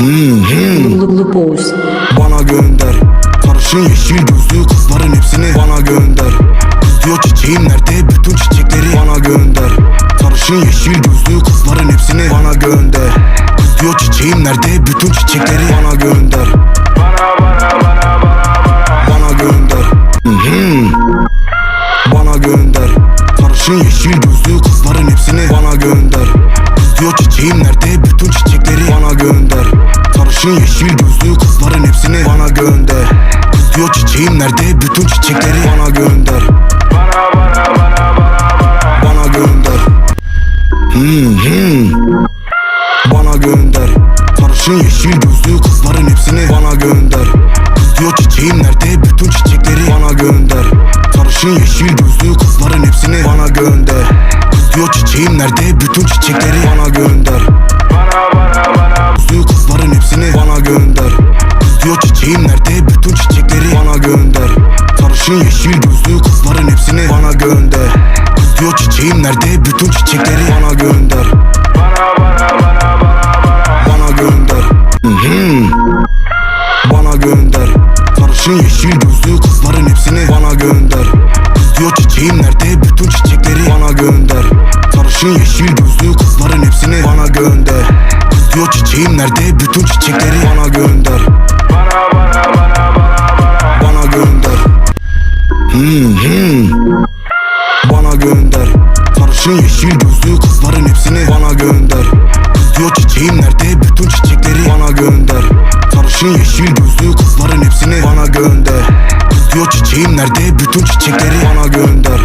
Lupus. Bana gönder. Sarışın yeşil gözlü kızların hepsini. Bana gönder. Kız diyor çiçeğim nerede? Bütün çiçekleri bana gönder. Sarışın yeşil gözlü kızların hepsini. Bana gönder. Kız diyor çiçeğim nerede? Bütün çiçekleri bana gönder. Bana gönder. Mhm. Bana gönder. Sarışın yeşil gözlü kızların Sarışın yeşil gözlü kızların hepsini bana gönder. Kız diyor çiçeğim nerede? Bütün çiçekleri bana gönder. Bana gönder. Mhm. Bana gönder. Sarışın yeşil gözlü kızların hepsini bana gönder. Kız diyor çiçeğim nerede? Bütün çiçekleri bana gönder. Sarışın yeşil gözlü kızların hepsini bana gönder. Kız diyor çiçeğim nerede? Bütün çiçekleri bana gönder Sarışın yeşil gözlü kızların hepsini bana gönder. Kız diyor çiçeğim nerede? Bütün çiçekleri bana gönder. Bana gönder. Mhm. Bana gönder. Sarışın yeşil gözlü kızların hepsini bana gönder. Kız diyor çiçeğim nerede? Bütün çiçekleri bana gönder. Sarışın yeşil gözlü kızların hepsini bana gönder. Kız diyor çiçeğim nerede? Bütün çiçekleri bana gönder Mhm. Bana gönder. Sarışın yeşil gözlü kızların hepsini bana gönder. Kız diyor çiçeğim nerede? Bütün çiçekleri bana gönder. Sarışın yeşil gözlü kızların hepsini bana gönder. Kız diyor çiçeğim nerede? Bütün çiçekleri bana gönder